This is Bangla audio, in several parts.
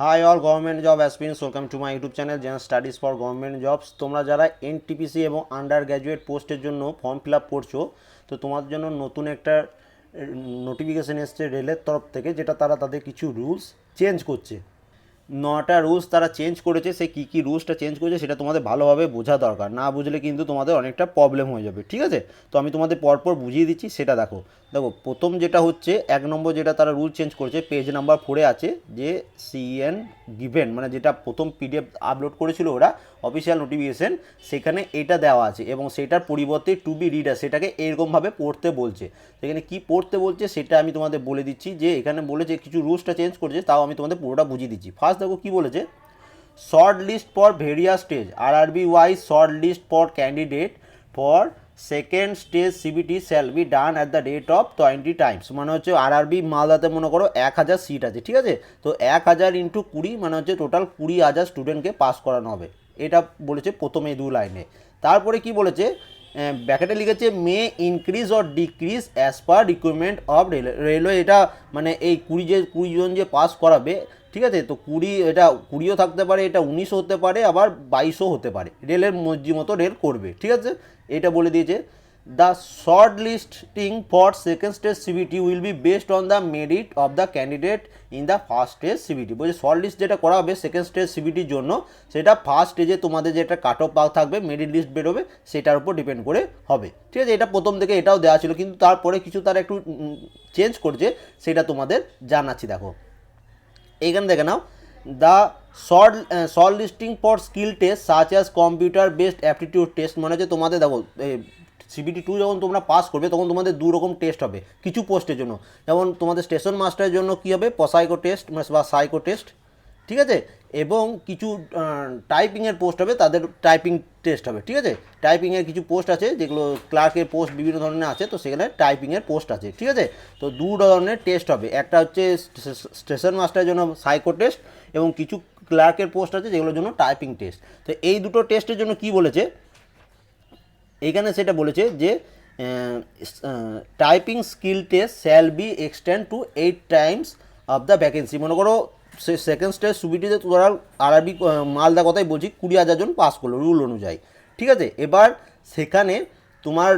Hi all government job aspirants welcome to my YouTube channel general studies for government jobs তোমরা যারা এনটিপিসি এবং আন্ডার গ্র্যাজুয়েট পোস্টের জন্য ফর্ম ফিল আপ করছ, তো তোমাদের জন্য নতুন একটা নোটিফিকেশান এসছে রেলের তরফ থেকে, যেটা তারা তাদের কিছু রুলস চেঞ্জ করছে। নটা রুলস তারা চেঞ্জ করেছে সেই কী কী রুলসটা চেঞ্জ করেছে সেটা তোমাদের ভালোভাবে বোঝা দরকার। না বুঝলে কিন্তু তোমাদের অনেকটা প্রবলেম হয়ে যাবে, ঠিক আছে? তো আমি তোমাদের পরপর বুঝিয়ে দিচ্ছি, সেটা দেখো। দেখো, প্রথম যেটা হচ্ছে, এক নম্বর যেটা তারা রুল চেঞ্জ করেছে পেজ নাম্বার ফোরে আছে যে সিএন গিভেন মানে যেটা প্রথম পিডিএফ আপলোড করেছিল ওরা অফিসিয়াল নোটিফিকেশন সেখানে এটা দেওয়া আছে এবং সেটার পরিবর্তে টু বি রিডার সেটাকে এরকমভাবে পড়তে বলছে। সেখানে কি পড়তে বলছে, সেটা আমি তোমাদের বলে দিচ্ছি যে, এখানে বলেছে কিছু রুলসটা চেঞ্জ করেছে, তাও আমি তোমাদের পুরোটা বুঝিয়ে দিচ্ছি। ফার্স্ট দেখো কি বলেছে? Short list for various stage R R B wise short list for candidate for second stage CBT shall be done at the date of twenty times মানে হচ্ছে আর আরবি মালদাতে মনে করো এক হাজার সিট আছে, ঠিক আছে? তো এক হাজার ইন্টু কুড়ি মানে হচ্ছে টোটাল কুড়ি হাজার স্টুডেন্টকে পাস করানো হবে, এটা বলেছে প্রথমে দু লাইনে তারপরে কি বলেছে? ব্যাকেটে লিখেছে may increase or decrease as per recruitment of railway এটা মানে এই কুড়ি যে, কুড়ি জন যে পাস করাবে ঠিক আছে? তো কুড়ি, এটা কুড়িও থাকতে পারে, এটা উনিশও হতে পারে, আবার বাইশও হতে পারে। রেলের মর্জি মতো রেল করবে, ঠিক আছে? এটা বলে দিয়েছে the short listing for second stage CBT will be based on the merit of the candidate in the first stage CBT বলছে শর্ট লিস্ট যেটা করা হবে সেকেন্ড স্টেজ সিবিটির জন্য, সেটা ফার্স্ট স্টেজে তোমাদের যেটা কাট অফ থাকবে মেরিট লিস্ট বেরোবে, সেটার উপর ডিপেন্ড করে হবে। ঠিক আছে? এটা প্রথম থেকে এটাও দেওয়া ছিল, কিন্তু তারপরে কিছু তারা একটু চেঞ্জ করছে, সেটা তোমাদের জানাচ্ছি, দেখো। এইখানে দেখে নাও। The short short listing for skill test such as computer based aptitude test মানে হচ্ছে তোমাদের দেখো সিবিটি টু যখন তোমরা পাস করবে তখন তোমাদের দু রকম টেস্ট হবে, কিছু পোস্টের জন্য। যেমন তোমাদের স্টেশন মাস্টারের জন্য কী হবে? পসাইকো টেস্ট বা সাইকো টেস্ট ঠিক আছে? এবং কিছু টাইপিংয়ের পোস্ট হবে, তাদের টাইপিং টেস্ট হবে, ঠিক আছে? টাইপিংয়ের কিছু পোস্ট আছে, যেগুলো ক্লার্কের পোস্ট বিভিন্ন ধরনের আছে, তো সেখানে টাইপিংয়ের পোস্ট আছে, ঠিক আছে? তো দু ধরনের টেস্ট হবে, একটা হচ্ছে স্টেশন মাস্টারের জন্য সাইকো টেস্ট এবং কিছু ক্লার্কের পোস্ট আছে, যেগুলোর জন্য টাইপিং টেস্ট তো এই দুটো টেস্টের জন্য কি বলেছে? এইখানে সেটা বলেছে যে typing skill test shall be extend to eight times of the vacancy মনে করো সে সেকেন্ড স্টেজ সুবিটিতে তোরা আরবি মালদা কথাই বলছি, কুড়ি হাজার জন পাস করল রুল অনুযায়ী। ঠিক আছে? এবার সেখানে তোমার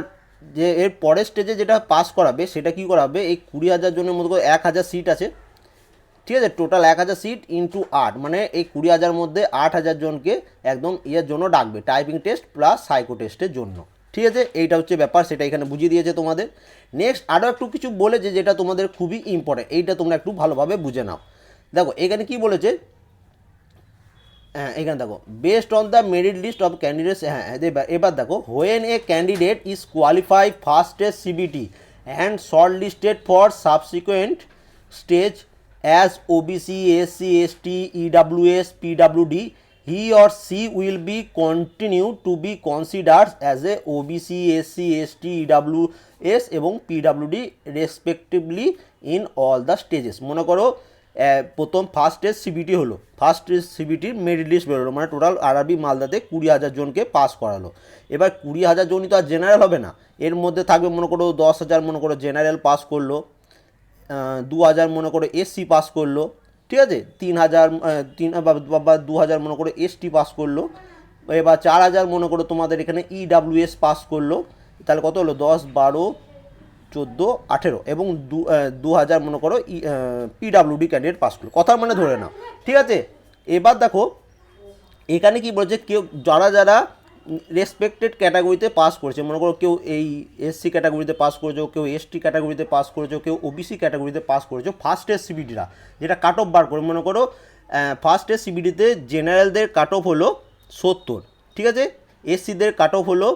যে এর পরের স্টেজে যেটা পাস করাবে, সেটা কি করাবে? এই কুড়ি হাজার জনের মধ্যে করে এক হাজার সিট আছে। ঠিক আছে? টোটাল এক হাজার সিট ইন্টু আট। মানে এই কুড়ি হাজার মধ্যে আট হাজার জনকে একদম ইয়ের জন্য ডাকবে। টাইপিং টেস্ট প্লাস সাইকো টেস্টের জন্য। ঠিক আছে? এইটা হচ্ছে ব্যাপার, সেটা এখানে বুঝিয়ে দিয়েছে তোমাদের। নেক্সট আরও একটু কিছু বলেছে যেটা তোমাদের খুবই ইম্পর্টেন্ট এইটা তোমরা একটু ভালোভাবে বুঝে নাও। দেখো, এখানে কি বলেছে? হ্যাঁ এখানে দেখো based on the merit list of candidates হ্যাঁ এবার দেখো when a candidate is qualify first stage CBT and short listed for subsequent stage as OBC SC ST EWS PWD he or she will be continue to be considers as a OBC SC ST EWS এবং PWD respectively in all the stages মনে করো প্রথম ফার্স্ট স্টেজ সিবিটি হলো। ফার্স্ট স্টেজ সিবিটির মেরিট লিস্ট বেরোলো মানে টোটাল আরবি মালদাতে কুড়ি হাজার জনকে পাস করালো। এবার কুড়ি হাজার জনই তো আর জেনারেল হবে না। এর মধ্যে থাকবে মনে করো দশ হাজার, মনে করো জেনারেল পাস করল দু হাজার, মনে করো এসসি পাস করল, ঠিক আছে? তিন হাজার তিন, বা দু হাজার, মনে করো এসটি পাস করল। এবার চার হাজার, মনে করো তোমাদের এখানে ইডাব্লিউএস পাস করল। তাহলে কত হলো? দশ, বারো চোদ্দ, আঠেরো এবং দু হাজার মনে করো পিডাব্লিউডি ক্যান্ডিডেট পাস করল। কথার মানে ধরে নাও। ঠিক আছে? এবার দেখো, এখানে কি বলছে, কেউ, যারা যারা রেসপেক্টেড ক্যাটাগরিতে পাস করেছে, মনে করো কেউ এই এসসি ক্যাটাগরিতে পাস করেছ, কেউ এসটি ক্যাটাগরিতে পাস করেছ, কেউ ওবিসি ক্যাটাগরিতে পাস করেছ ফার্স্ট এস সিবিটিরা যেটা কাট অফ বার করে, মনে করো ফার্স্ট এস সিবিটিতে জেনারেলদের কাট অফ হলো সত্তর। ঠিক আছে? এসসিদের কাট অফ হলো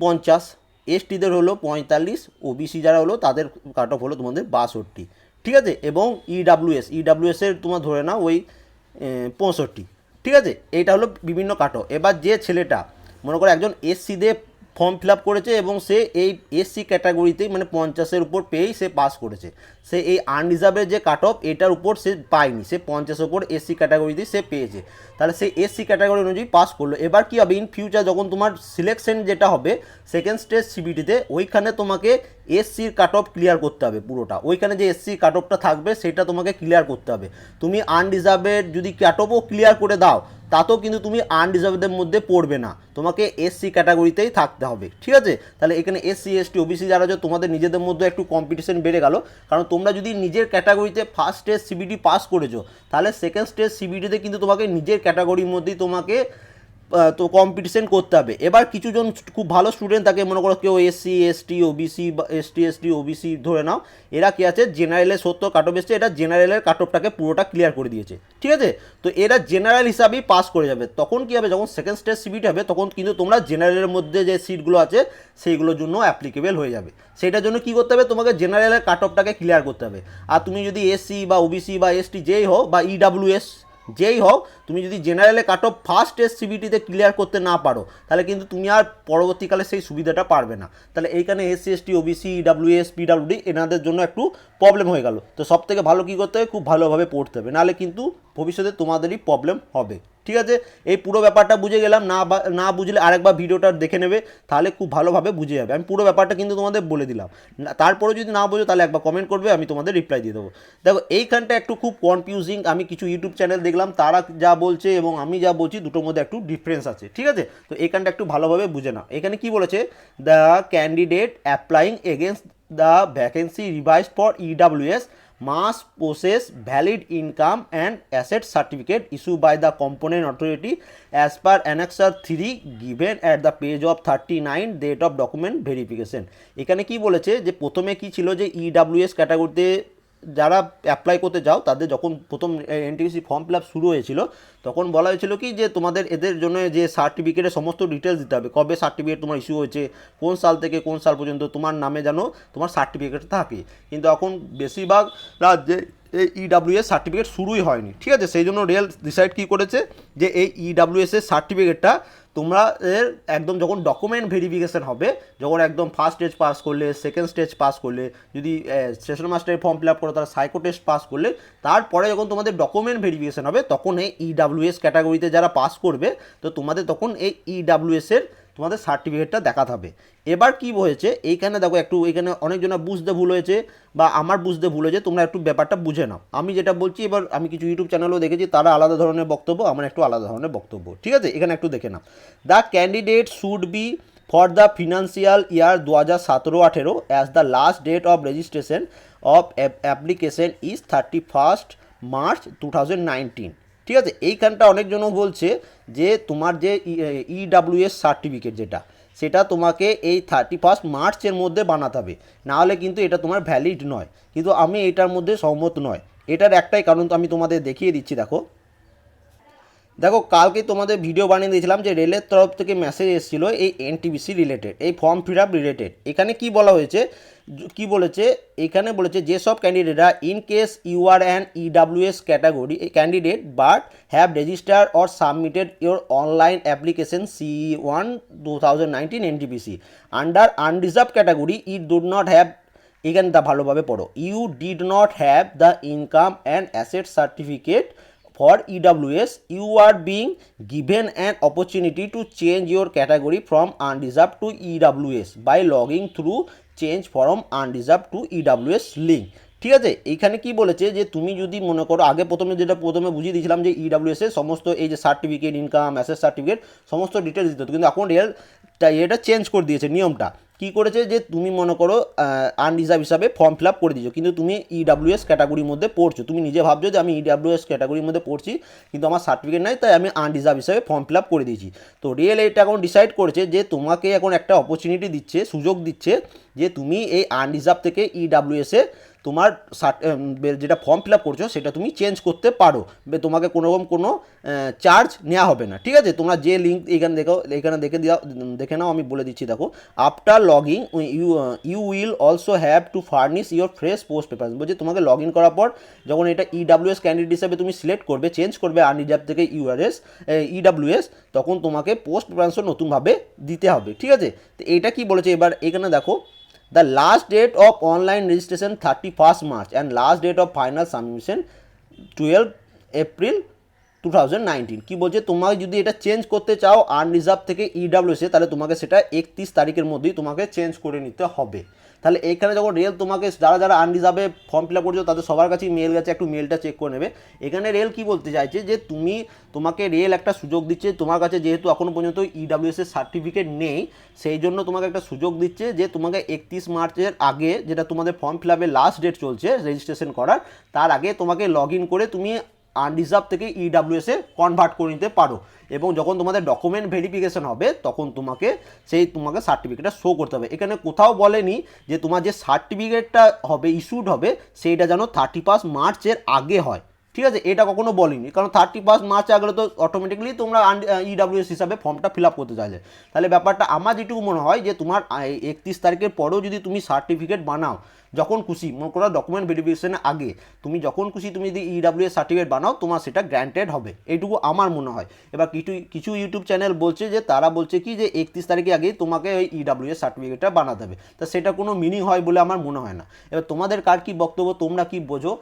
পঞ্চাশ। এসটিদের হলো পঁয়তাল্লিশ, ওবিসি যারা হলো তাদের কাট অফ হলো তোমাদের বাষট্টি। ঠিক আছে? এবং ইডাব্লিউএস ইডাব্লিউএসের তোমার ধরে নাও ওই পঁয়ষট্টি। ঠিক আছে? এইটা হলো বিভিন্ন কাট এবার যে ছেলেটা, মনে করো একজন এসসিদের ফর্ম ফিল আপ করেছে এবং সে এই এসসি ক্যাটাগরিতেই মানে পঞ্চাশের উপর পেয়েই সে পাস করেছে। সে এই আনরিজার্ভের যে কাট অফ এটার উপর সে পায়নি। সে পঞ্চাশের উপর এসসি ক্যাটাগরিতেই সে পেয়েছে। তাহলে সে এসসি ক্যাটাগরি অনুযায়ী পাস করল। এবার কি হবে? ইন ফিউচার যখন তোমার সিলেকশন যেটা হবে সেকেন্ড স্টেজ সিবিটিতে ওইখানে তোমাকে এসসির কাট অফ ক্লিয়ার করতে হবে পুরোটা। ওইখানে যে এসসি কাট অফটা থাকবে, সেটা তোমাকে ক্লিয়ার করতে হবে। তুমি আনরিজার্ভের যদি কাট অফও ক্লিয়ার করে দাও তাতেও কিন্তু তুমি আনরিজার্ভদের মধ্যে পড়বে না। তোমাকে এসসি ক্যাটাগরিতেই থাকতে হবে, ঠিক আছে? তাহলে এখানে এসসি এসটি ওবিসি যারা আছে, তোমাদের নিজেদের মধ্যে একটু কম্পিটিশন বেড়ে গেল। কারণ তোমরা যদি নিজের ক্যাটাগরিতে ফার্স্ট স্টেজ সিবিটি পাস করেছ, তাহলে সেকেন্ড স্টেজ সিবিটিতে কিন্তু তোমাকে নিজের ক্যাটাগরির মধ্যেই তোমাকে তো কম্পিটিশন করতে হবে। এবার কিছুজন খুব ভালো স্টুডেন্ট থাকে মনে করো কেউ এসসি এসটি ওবিসি বা এসটি এসটি ওবিসি ধরে নাও। এরা কী আছে? জেনারেলের সত্তর কাট অফ এসছে। এটা জেনারেলের কাট অফটাকে পুরোটা ক্লিয়ার করে দিয়েছে। ঠিক আছে? তো এরা জেনারেল হিসাবেই পাস করে যাবে। তখন কি হবে? যখন সেকেন্ড স্টেজ সিবিট হবে, তখন কিন্তু তোমরা জেনারেলের মধ্যে যে সিটগুলো আছে, সেইগুলোর জন্য অ্যাপ্লিকেবল হয়ে যাবে। সেটার জন্য কি করতে হবে? তোমাকে জেনারেলের কাট অফটাকে ক্লিয়ার করতে হবে। আর তুমি যদি এসসি বা ওবিসি বা এসটি যেই হও বা ইডাব্লিউএস যেই হোক, তুমি যদি জেনারেলে কাট অফ ফার্স্ট এস সিবিটিতে ক্লিয়ার করতে না পারো, তাহলে কিন্তু তুমি আর পরবর্তীকালে সেই সুবিধাটা পারবে না। তাহলে এইখানে SC ST OBC EWS PWD এনাদের জন্য একটু প্রবলেম হয়ে গেল। তো সব থেকে ভালো কী করতে হবে? খুব ভালোভাবে পড়তে হবে। নাহলে কিন্তু ভবিষ্যতে তোমাদেরই প্রবলেম হবে। ঠিক আছে? এই পুরো ব্যাপারটা বুঝে গেলাম, না না বুঝলে আরেকবার ভিডিওটা দেখে নেবে, তাহলে খুব ভালোভাবে বুঝে যাবে। আমি পুরো ব্যাপারটা কিন্তু তোমাদের বলে দিলাম। তারপরে যদি না বোঝো, তাহলে একবার কমেন্ট করবে, আমি তোমাদের রিপ্লাই দিয়ে দেবো। দেখো, এইখানটা একটু খুব কনফিউজিং আমি কিছু ইউটিউব চ্যানেল দেখলাম, তারা যা বলছে এবং আমি যা বলছি, দুটোর মধ্যে একটু ডিফারেন্স আছে, ঠিক আছে? তো এইখানটা একটু ভালোভাবে বুঝে না এখানে কি বলেছে? The candidate applying against the vacancy reserved for EWS must possess, valid income and asset certificate issue by the competent authority as per annexure three given at the page of thirty nine date of document verification. এখানে কি বলেছে যে প্রথমে কি ছিল যে ইডাব্লিউএস ক্যাটাগরিতে যারা অ্যাপ্লাই করতে যাও, তাদের যখন প্রথম এনটিসি ফর্ম ফিল আপ শুরু হয়েছিল, তখন বলা হয়েছিল কি যে তোমাদের এদের জন্য যে সার্টিফিকেটের সমস্ত ডিটেলস দিতে হবে। কবে সার্টিফিকেট তোমার ইস্যু হয়েছে, কোন সাল থেকে কোন সাল পর্যন্ত, তোমার নামে যেন তোমার সার্টিফিকেট থাকে। কিন্তু এখন বেশিরভাগ রাজ্যে এই ইডাব্লিউএস সার্টিফিকেট শুরুই হয়নি। ঠিক আছে? সেই জন্য রেল ডিসাইড কী করেছে যে এই ইডাব্লিউএস এর সার্টিফিকেটটা তোমরা এর একদম যখন ডকুমেন্ট ভেরিফিকেশান হবে, যখন একদম ফার্স্ট স্টেজ পাস করলে সেকেন্ড স্টেজ পাস করলে, যদি স্টেশন মাস্টারের ফর্ম ফিল আপ করো, তারা সাইকো টেস্ট পাস করলে, তারপরে যখন তোমাদের ডকুমেন্ট ভেরিফিকেশন হবে, তখন এই ইডাব্লিউএস ক্যাটাগরিতে যারা পাস করবে, তো তোমাদের তখন এই ইডাব্লিউএস এর তোমাদের সার্টিফিকেটটা দেখাতে হবে। এবার কি হয়েছে, এইখানে দেখো একটু এখানে অনেকজনের বুঝতে ভুল হয়েছে বা আমার বুঝতে ভুল হয়েছে, তোমরা একটু ব্যাপারটা বুঝে নাও। আমি যেটা বলছি, এবার আমি কিছু ইউটিউব চ্যানেলও দেখেছি, তারা আলাদা ধরনের বক্তব্য, আমার একটু আলাদা ধরনের বক্তব্য, ঠিক আছে? এখানে একটু দেখে নাও। The candidate should be for the financial year দু হাজার সতেরো আঠেরো as the last date of registration of application is thirty first March two thousand nineteen ঠিক আছে? এইখানটা অনেকজনও বলছে যে তোমার যে E, ইডাব্লিউএস সার্টিফিকেট যেটা সেটা তোমাকে এই থার্টি ফার্স্ট মার্চের মধ্যে বানাতে হবে। নাহলে কিন্তু এটা তোমার ভ্যালিড নয়। কিন্তু আমি এটার মধ্যে সহমত নয়। এটার একটাই কারণ তো আমি তোমাদের দেখিয়ে দিচ্ছি দেখো। দেখো, কালকে তোমাদের ভিডিও বানিয়ে দিয়েছিলাম যে রেলের তরফ থেকে মেসেজ এসেছিল এই এনটিবিসি রিলেটেড এই ফর্ম ফিল আপ রিলেটেড এখানে কি বলা হয়েছে? কি বলেছে? এখানে বলেছে যেসব ক্যান্ডিডেটরা in case you are an EWS category candidate but have register or submitted your online application C one two thousand nineteen NTPC under unreserved category it did not have এখানে তা ভালোভাবে পড়ো। You did not have the income and asset certificate for EWS, you are being given an opportunity to change your category from undeserved to EWS by logging through change from undeserved to EWS link. ঠিক আছে এইখানে কি বলেছে যে তুমি যদি মনে করো আগে প্রথমে যেটা প্রথমে বুঝিয়ে দিয়েছিলাম যে ইডাব্লিউএস এর সমস্ত এই যে সার্টিফিকেট ইনকাম অ্যাসেস সার্টিফিকেট সমস্ত ডিটেলস দিতে কিন্তু এখন রেল এটা চেঞ্জ করে দিয়েছে নিয়মটা কি করেছে যে তুমি মনে করো আনরিজার্ভ হিসাবে ফর্ম ফিল আপ করে দিয়েছ, কিন্তু তুমি ইডাব্লিউএস ক্যাটাগরির মধ্যে পড়ছো। তুমি নিজে ভাবছ যে আমি ইডাব্লিউএস ক্যাটাগরির মধ্যে পড়ছি, কিন্তু আমার সার্টিফিকেট নাই, তাই আমি আনরিজার্ভ হিসাবে ফর্ম ফিল আপ করে দিয়েছি। তো রিয়েল এটা এখন ডিসাইড করেছে যে তোমাকে এখন একটা অপরচুনিটি দিচ্ছে, সুযোগ দিচ্ছে যে তুমি এই আনরিজার্ভ থেকে ইডাব্লিউএসে তোমার যেটা ফর্ম ফিল আপ করছ, সেটা তুমি চেঞ্জ করতে পারো। তোমাকে কোনো রকম কোনো চার্জ নেওয়া হবে না, ঠিক আছে? তোমরা যে লিঙ্ক এখানে দেখো, এখানে দেখে দেওয়া দেখে নাও, আমি বলে দিচ্ছি, দেখো। After logging you you will also have to furnish your fresh post paper বলছে, তোমাকে লগ ইন করার পর, যখন এটা E ইডাব্লিউএস ক্যান্ডিডেট হিসাবে তুমি সিলেক্ট করবে চেঞ্জ করবে আনরিজার্ভ থেকে E ইউআরএস ইডাব্লিউএস তখন তোমাকে পোস্ট পেপারসও নতুনভাবে দিতে হবে, ঠিক আছে? তো এটা কি বলেছে? এবার এখানে দেখো of online registration thirty first March and last date of final submission twelve April two thousand nineteen কী বলছে? তোমাকে যদি এটা চেঞ্জ করতে চাও আনরিজার্ভ থেকে E ইডাব্লিউসে তাহলে তোমাকে সেটা একত্রিশ তারিখের মধ্যেই তোমাকে চেঞ্জ করে নিতে হবে। তাহলে এখানে যখন রেল তোমাকে যারা যারা আনরিজার্ভে ফর্ম ফিল আপ করছ, তাদের সবার কাছেই মেল গেছে, একটু মেলটা চেক করে নেবে। এখানে রেল কি বলতে চাইছে যে, তুমি, তোমাকে রেল একটা সুযোগ দিচ্ছে, তোমার কাছে যেহেতু এখনও পর্যন্ত ইডাব্লিউএস এর সার্টিফিকেট নেই, সেই জন্য তোমাকে একটা সুযোগ দিচ্ছে যে, তোমাকে একত্রিশ মার্চের আগে, যেটা তোমাদের ফর্ম ফিল আপের লাস্ট ডেট চলছে রেজিস্ট্রেশন করার, তার আগে তোমাকে লগ ইন করে তুমি আনরিজার্ভ থেকে E ইডাব্লিউএসে কনভার্ট করে নিতে পারো। এবং যখন তোমাদের ডকুমেন্ট ভেরিফিকেশন হবে, তখন তোমাকে সেই তোমাকে সার্টিফিকেটটা শো করতে হবে। এখানে কোথাও বলেনি যে তোমার যে সার্টিফিকেটটা হবে ইস্যুড হবে, সেইটা যেন থার্টি ফার্স্ট মার্চের আগে হয়। ঠিক আছে? এটা কখনো বলিনি। কারণ থার্টি ফার্স্ট মার্চ আগলে তো অটোমেটিকলি তোমরা ইডাব্লিউএস হিসাবে ফর্মটা ফিল আপ করতে চাইলে। তাহলে ব্যাপারটা আমার যেটুকু মনে হয় যে তোমার একত্রিশ তারিখের পরেও যদি তুমি সার্টিফিকেট বানাও, যখন খুশি, মনে করো ডকুমেন্ট ভেরিফিকেশনের আগে, তুমি যখন খুশি তুমি যদি ইডাব্লিউএস সার্টিফিকেট বানাও, তোমার সেটা গ্র্যান্টেড হবে। এইটুকু আমার মনে হয়। এবার কিছু কিছু ইউটিউব চ্যানেল বলছে যে, তারা বলছে কি যে, একত্রিশ তারিখে আগেই তোমাকে ওই ইডাব্লিউএস সার্টিফিকেটটা বানাতে হবে। তা সেটা কোনো মিনিং হয় বলে আমার মনে হয় না। এবার তোমাদের কার কি বক্তব্য, তোমরা কি বোঝো?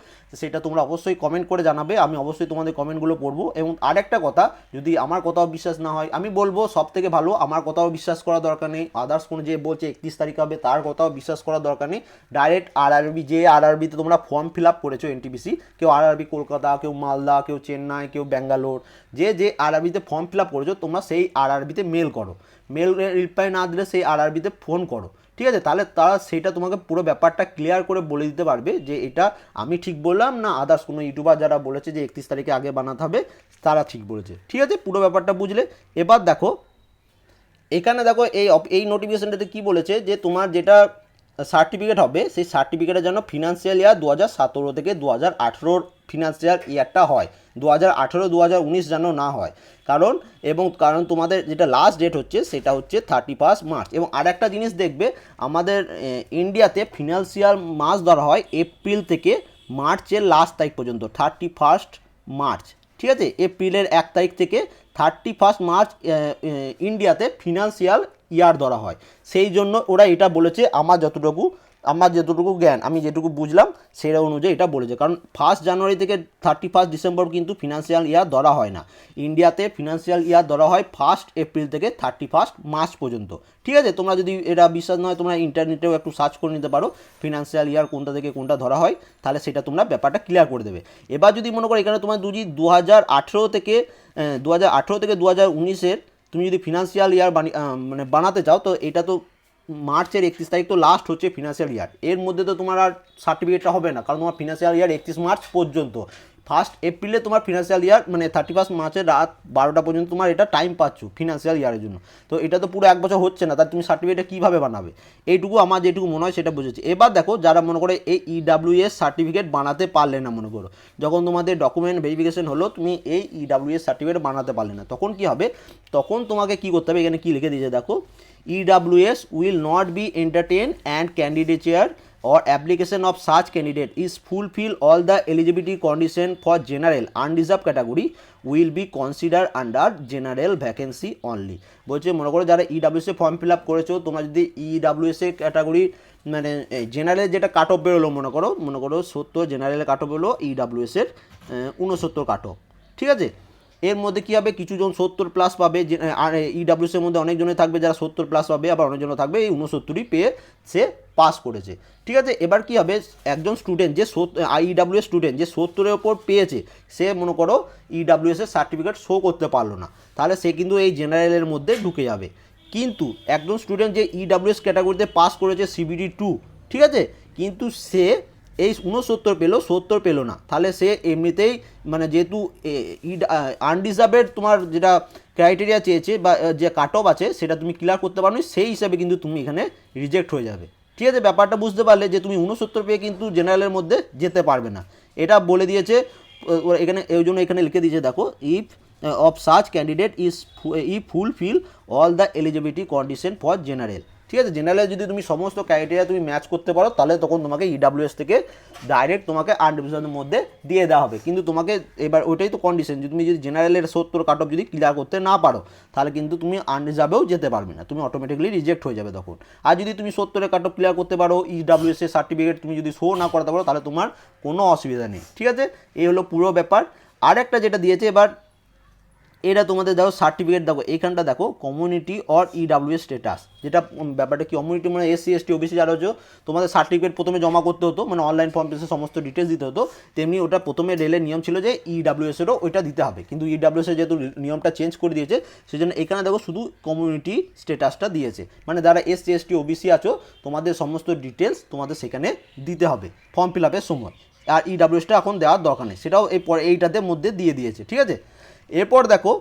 সেটা তোমরা অবশ্যই কমেন্ট করে জানাবে, আমি অবশ্যই তোমাদের কমেন্টগুলো পড়ব। এবং আরেকটা কথা, যদি আমার কথাও বিশ্বাস না হয়, আমি বলব সব থেকে ভালো, আমার কথাও বিশ্বাস করা দরকার নেই। আদার্স কোনো যে বলছে একত্রিশ তারিখ হবে, তার কথাও বিশ্বাস করার দরকার নেই। ডাইরেক্ট আরআরবি যে আরআরবিতে তোমরা ফর্ম ফিল আপ করেছ এনটিপিসি কেউ আরআরবি কলকাতা, কেউ মালদা, কেউ চেন্নাই, কেউ ব্যাঙ্গালোর, যে যে আরআরবিতে ফর্ম ফিল আপ করেছ, তোমরা সেই আরআরবিতে মেল করো। মেল রিপ্লাই না দিলে সেই আরআরবিতে ফোন করো। ঠিক আছে? তাহলে তারা সেটা তোমাকে পুরো ব্যাপারটা ক্লিয়ার করে বলে দিতে পারবে যে এটা আমি ঠিক বললাম না আদার্স কোনো ইউটিউবার যারা বলেছে যে একত্রিশ তারিখে আগে বানাতে হবে, তারা ঠিক বলেছে। ঠিক আছে? পুরো ব্যাপারটা বুঝলে? এবার দেখো, এখানে দেখো এই এই নোটিফিকেশনটাতে কি বলেছে যে তোমার যেটা সার্টিফিকেট হবে, সেই সার্টিফিকেটের জন্য ফিনান্সিয়াল ইয়ার দু হাজার সতেরো থেকে দু হাজার আঠেরোর ফিনান্সিয়াল ইয়ারটা হয়। দু হাজার আঠেরো, দু হাজার উনিশ যেন না হয়। কারণ, এবং কারণ তোমাদের যেটা লাস্ট ডেট হচ্ছে, সেটা হচ্ছে থার্টি ফার্স্ট মার্চ এবং আর একটা জিনিস দেখবে, আমাদের ইন্ডিয়াতে ফিনান্সিয়াল মাস ধরা হয় এপ্রিল থেকে মার্চের লাস্ট তারিখ পর্যন্ত থার্টি ফার্স্ট মার্চ ঠিক আছে? এপ্রিলের এক তারিখ থেকে থার্টি ফার্স্ট মার্চ ইন্ডিয়াতে ফিনান্সিয়াল ইয়ার ধরা হয়। সেই জন্য ওরা এটা বলেছে, আমার যতটুকু আমার যতটুকু জ্ঞান, আমি যেটুকু বুঝলাম, সেটা অনুযায়ী এটা বলেছে। কারণ ফার্স্ট জানুয়ারি থেকে থার্টি ফার্স্ট ডিসেম্বর কিন্তু ফিনান্সিয়াল ইয়ার ধরা হয় না। ইন্ডিয়াতে ফিনান্সিয়াল ইয়ার ধরা হয় ফার্স্ট এপ্রিল থেকে থার্টি ফার্স্ট মার্চ পর্যন্ত। ঠিক আছে? তোমরা যদি এটা বিশ্বাস নয় তোমরা ইন্টারনেটেও একটু সার্চ করে নিতে পারো ফিনান্সিয়াল ইয়ার কোনটা থেকে কোনটা ধরা হয়, তাহলে সেটা তোমরা ব্যাপারটা ক্লিয়ার করে দেবে। এবার যদি মনে করো, এখানে তোমার দুজি দু হাজার আঠেরো থেকে দু হাজার আঠেরো থেকে দু হাজার উনিশের, তুমি যদি ফিনান্সিয়াল ইয়ার মানে বানাতে চাও, তো এটা তো মার্চের একত্রিশ তারিখ তো লাস্ট হচ্ছে ফিনান্সিয়াল ইয়ার এর মধ্যে তো তোমার আর সার্টিফিকেটটা হবে না, কারণ তোমার ফিনান্সিয়াল ইয়ার একত্রিশ মার্চ পর্যন্ত। ফার্স্ট এপ্রিলে তোমার ফিনান্সিয়াল ইয়ার মানে থার্টি ফার্স্ট মার্চের রাত বারোটা পর্যন্ত তোমার এটা টাইম পাচ্ছ ফিনান্সিয়াল ইয়ারের জন্য। তো এটা তো পুরো এক বছর হচ্ছে না তার তুমি সার্টিফিকেটটা কীভাবে বানাবে? এইটুকু আমার যেটুকু মনে হয় সেটা বুঝেছি। এবার দেখো, যারা মনে করে এই E ইডাব্লিউএস সার্টিফিকেট বানাতে পারলে না মনে করো, যখন তোমাদের ডকুমেন্ট ভেরিফিকেশন হলো, তুমি এই E ইডাব্লিউএস সার্টিফিকেট বানাতে পারলে না, তখন কি হবে? তখন তোমাকে কি করতে হবে? এখানে কি লিখে দিয়েছে দেখো E EWS will not be entertain and candidature or application of such candidate is fulfill all the eligibility condition for general unreserved category will be considered under general vacancy only বলছে মনে করো যারা ইডাব্লিউএস এ ফর্ম ফিল আপ করেছ তোমরা যদি ইডাব্লিউএস এ ক্যাটাগরি মানে জেনারেল যেটা কাট অফ বেরোলো মনে করো মনে করো সত্তর জেনারেলের কাট অফ বেরোলো ইডাব্লিউএস এর উনসত্তর কাট অফ ঠিক আছে এর মধ্যে কী হবে? কিছুজন সত্তর প্লাস পাবে আর ইডাব্লিউসের মধ্যে অনেকজনে থাকবে যারা সত্তর প্লাস পাবে, আবার অনেকজন থাকবে, এই উনসত্তরই পেয়ে সে পাস করেছে। ঠিক আছে? এবার কি হবে? একজন স্টুডেন্ট যে আইডাব্লিউএস স্টুডেন্ট যে সত্তরের ওপর পেয়েছে, সে মনে করো ইডাব্লিউএস এর সার্টিফিকেট শো করতে পারল না। তাহলে সে কিন্তু এই জেনারেলের মধ্যে ঢুকে যাবে। কিন্তু একজন স্টুডেন্ট যে ইডাব্লিউএস ক্যাটাগরিতে পাস করেছে সিবিডি টু ঠিক আছে? কিন্তু সে এই উনসত্তর পেল, সত্তর পেল না। তাহলে সে এমনিতেই মানে যেহেতু আনডিজার্ভেড তোমার যেটা ক্রাইটেরিয়া চেয়েছে বা যে কাট অফ আছে, সেটা তুমি ক্লিয়ার করতে পারো সেই হিসাবে কিন্তু তুমি এখানে রিজেক্ট হয়ে যাবে। ঠিক আছে, ব্যাপারটা বুঝতে পারলে যে তুমি উনসত্তর পেয়ে কিন্তু জেনারেলের মধ্যে যেতে পারবে না। এটা বলে দিয়েছে এখানে, এই জন্য এখানে লিখে দিয়েছে, দেখো if of such candidate is E fulfil all the eligibility condition for general ঠিক আছে? জেনারেল যদি তুমি সমস্ত ক্রাইটেরিয়া তুমি ম্যাচ করতে পারো, তাহলে তখন তোমাকে ইডাব্লিউএস থেকে ডাইরেক্ট তোমাকে আট ডিভিশনের মধ্যে দিয়ে দেওয়া হবে। কিন্তু তোমাকে এবার ওইটাই তো কন্ডিশন যে তুমি যদি জেনারেলের সত্তর কাট অফ যদি ক্লিয়ার করতে না পারো, তাহলে কিন্তু তুমি আনরিজার্ভেও যেতে পারবে না। তুমি অটোমেটিকলি রিজেক্ট হয়ে যাবে তখন। আর যদি তুমি সত্তরের কাট অফ ক্লিয়ার করতে পারো ইডাব্লিউএস এর সার্টিফিকেট তুমি যদি শো না করাতে পারো, তাহলে তোমার কোনো অসুবিধা নেই। ঠিক আছে? এই হলো পুরো ব্যাপার। আর একটা যেটা দিয়েছে এবার এটা তোমাদের দেখো সার্টিফিকেট দেখো এইখানটা দেখো কমিউনিটি অর ইডাব্লিউ স্ট্যাটাস যেটা ব্যাপারটা কি কমিউনিটি মানে এসসি এসটি ওবিসি যারা হচ্ছে, তোমাদের সার্টিফিকেট প্রথমে জমা করতে হতো মানে অনলাইন ফর্ম পেসে সমস্ত ডিটেলস দিতে হতো। তেমনি ওটা প্রথমে রেলের নিয়ম ছিল যে ইডাব্লিউএস এরও ওইটা দিতে হবে। কিন্তু ইডাব্লিউএস এর যেহেতু নিয়মটা চেঞ্জ করে দিয়েছে সেই জন্য এখানে দেখো শুধু কমিউনিটি স্ট্যাটাসটা দিয়েছে। মানে যারা এসসি এসটি ওবিসি আছো, তোমাদের সমস্ত ডিটেলস তোমাদের সেখানে দিতে হবে ফর্ম ফিল আপের সময়। আর ইডাব্লিউএসটা এখন দেওয়ার দরকার নেই। সেটাও এই পরে, এইটাতে মধ্যে দিয়ে দিয়েছে, ঠিক আছে? এরপর দেখো,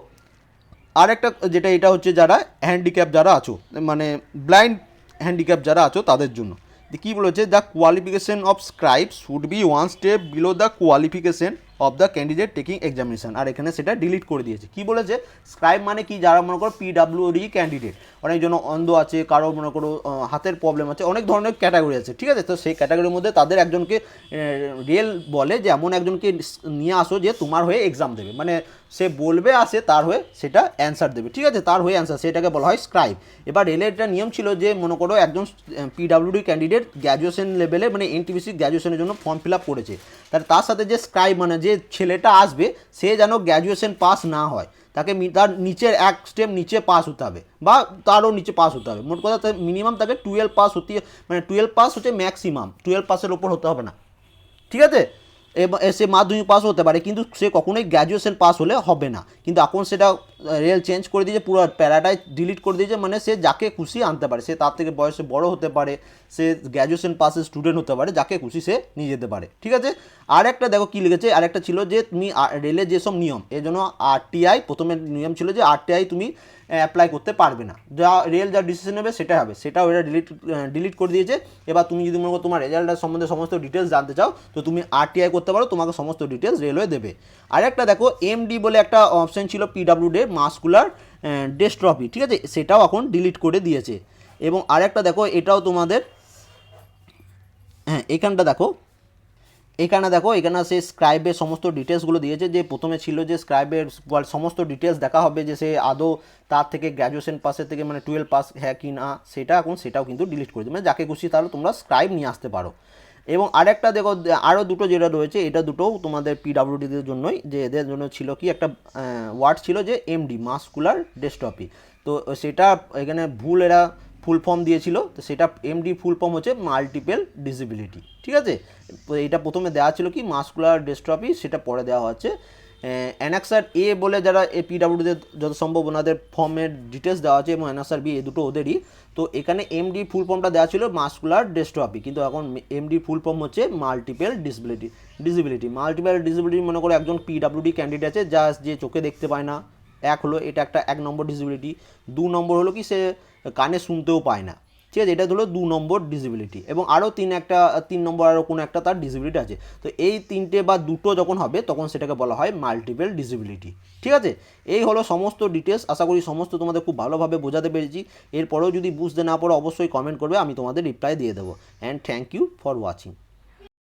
আরেকটা যেটা এটা হচ্ছে যারা হ্যান্ডিক্যাপ যারা আছো মানে ব্লাইন্ড হ্যান্ডিক্যাপ যারা আছো তাদের জন্য। কী বলেছে? The qualification of scribe should be one step below the qualification of the candidate taking examination আর এখানে সেটা ডিলিট করে দিয়েছে। কি বলেছে? স্ক্রাইব মানে কি? যারা মনে করো পিডাব্লিউডি ক্যান্ডিডেট অনেকজন অন্ধ আছে, কারও মনে করো হাতের প্রবলেম আছে, অনেক ধরনের ক্যাটাগরি আছে, ঠিক আছে? তো সেই ক্যাটাগরির মধ্যে তাদের একজনকে রিয়েল বলে যে, এমন একজনকে নিয়ে আসো যে তোমার হয়ে এক্সাম দেবে। মানে সে বলবে আসে তার হয়ে সেটা অ্যান্সার দেবে, ঠিক আছে? তার হয়ে অ্যান্সার সেটাকে বলা হয় স্ক্রাইব এবার রেলের একটা নিয়ম ছিল যে, মনে করো একজন পিডাব্লিউডি ক্যান্ডিডেট গ্র্যাজুয়েশন লেভেলে মানে এনটিপিসি গ্র্যাজুয়েশনের জন্য ফর্ম ফিল আপ করেছে। তার সাথে যে স্ক্রাইব মানে যে ছেলেটা আসবে, সে যেন গ্র্যাজুয়েশন পাস না হয়। তাকে তার নিচের এক স্টেপ নিচে পাস হতে হবে বা তারও নিচে পাস হতে হবে। মোট কথা মিনিমাম তাকে টুয়েলভ পাস হতে মানে টুয়েলভ পাস হচ্ছে ম্যাক্সিমাম টুয়েলভ পাসের ওপর হতে হবে না। ঠিক আছে? এ সে মাধ্যমিক পাস হতে পারে, কিন্তু সে কখনোই গ্র্যাজুয়েশন পাস হলে হবে না। কিন্তু এখন সেটা রেল চেঞ্জ করে দিয়েছে, পুরো প্যারাটাই ডিলিট করে দিয়েছে মানে সে যাকে খুশি আনতে পারে। সে তার থেকে বয়সে বড় হতে পারে, সে গ্র্যাজুয়েশন পাসের স্টুডেন্ট হতে পারে, যাকে খুশি সে নিয়ে যেতে পারে। ঠিক আছে? আর একটা দেখো কী লিখেছে আর একটা ছিল যে তুমি রেলের যেসব নিয়ম, এর জন্য আরটিআই প্রথমে নিয়ম ছিল যে আরটিআই তুমি অ্যাপ্লাই করতে পারবে না। যা রেল যা ডিসিশন নেবে সেটা হবে, সেটাও এটা ডিলিট ডিলিট করে দিয়েছে। এবার তুমি যদি মনে করো তোমার রেজাল্টের সম্বন্ধে সমস্ত ডিটেলস জানতে চাও, তো তুমি আরটিআই করতে পারো, তোমাকে সমস্ত ডিটেলস রেলওয়ে দেবে। আর একটা দেখো এমডি বলে একটা অপশন ছিল পিডাব্লিউ ডে মাস্কুলার ডেস্ট্রফি ঠিক আছে? সেটাও এখন ডিলিট করে দিয়েছে। এবং আরেকটা দেখো, এটাও তোমাদের হ্যাঁ এখানটা দেখো। এখানে দেখো, এখানে সে স্ক্রাইবের সমস্ত ডিটেলসগুলো দিয়েছে। যে প্রথমে ছিল যে স্ক্রাইবের সমস্ত ডিটেলস দেখা হবে যে সে আদৌ তার থেকে গ্র্যাজুয়েশন পাসের থেকে মানে টুয়েলভ পাস হ্যাঁ কি না, সেটা এখন সেটাও কিন্তু ডিলিট করে দেবে মানে যাকে খুশি তাহলে তোমরা স্ক্রাইব নিয়ে আসতে পারো। এবং আরেকটা দেখো আরও দুটো যেটা রয়েছে, এটা দুটোও তোমাদের পিডাব্লিউডিদের জন্যই, যে এদের জন্য ছিল কি একটা ওয়ার্ড ছিল যে এমডি মাস্কুলার ডেস্টপি তো সেটা এখানে ভুল এরা ফুল ফর্ম দিয়েছিল, তো সেটা এমডি ফুল ফর্ম হচ্ছে মাল্টিপেল ডিসেবিলিটি ঠিক আছে? তো এটা প্রথমে দেওয়া ছিল কি মাস্কুলার ডেস্ট্রপি সেটা পরে দেওয়া হচ্ছে। অ্যানাক্সার এ বলে যারা এ পিডাব্লিউডিদের যত সম্ভব ওনাদের ফর্মের ডিটেলস দেওয়া আছে এবং অ্যানাক্সার বি এই দুটো ওদেরই। তো এখানে এমডি ফুল ফর্মটা দেওয়া ছিল মাস্কুলার ডেস্ট্রপি কিন্তু এখন এমডি ফুল ফর্ম হচ্ছে multiple disability disability multiple disability মনে করো একজন পিডাব্লিউডি ক্যান্ডিডেট আছে যা যে চোখে দেখতে পায় না। এক হলো এটা একটা এক নম্বর ডিসেবিলিটি দু নম্বর হলো কি সে কানে শুনতেও পায় না। ঠিক আছে, এটা হলো দু নম্বর ডিসিবিলিটি এবং আরও তিন একটা, তিন নম্বর আরও কোনো একটা তার ডিসিবিলিটি আছে। তো এই তিনটে বা দুটো যখন হবে, তখন সেটাকে বলা হয় মাল্টিপেল ডিসিবিলিটি ঠিক আছে? এই হলো সমস্ত ডিটেলস আশা করি সমস্ত তোমাদের খুব ভালোভাবে বোঝাতে পেরেছি। এরপরেও যদি বুঝতে না পারো, অবশ্যই কমেন্ট করবে, আমি তোমাদের রিপ্লাই দিয়ে দেবো। And thank you for watching